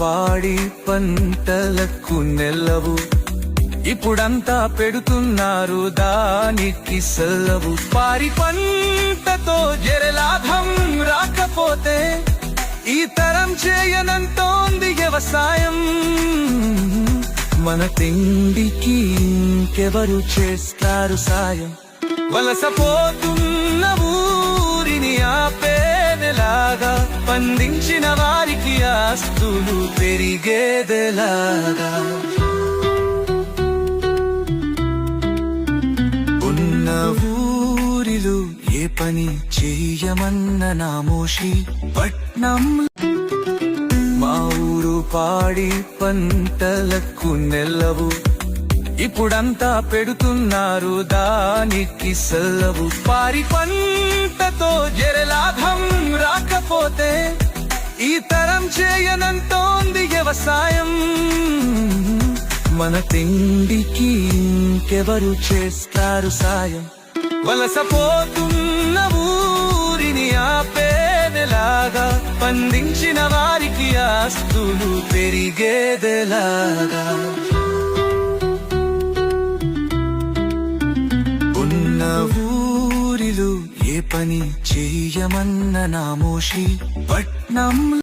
పాడి పంటలకు నెల్లవు ఇప్పుడంతా పెడుతున్నారు దానికి సెలవు. పారి పంటతో జరలాభం రాకపోతే ఈ తరం చేయనంటోంది వ్యవసాయం. మన తిండికి ఇంకెవరు చేస్తారు సాయం? వలసపోతున్న ఊరిని ఆపేనెలాగా పండించిన వారికి ఆస్తులు పెరిగేదెలాగా. ఉన్న ఊరిలో ఏ పని చెయ్యమన్న నామోషి పట్నం. మా ఊరు పాడి పంటలకు నెల్లవు ఇప్పుడంతా పెడుతున్నారు దానికి సెల్లవు పారి పంటతో జరలాభం రాకపోతే ఈ చేయనంటోంది వ్యవసాయం. మన తిండికి ఇంకెవరు చేస్తారు సాయం? వలసపోతున్న ఊరిని ఆపేనెలాగా పండించిన వారికి ఆస్తులు పెరిగేదెలాగా. ఉన్న ఊరిలో ఏ పని చెయ్యమన్న నామోషి పట్నం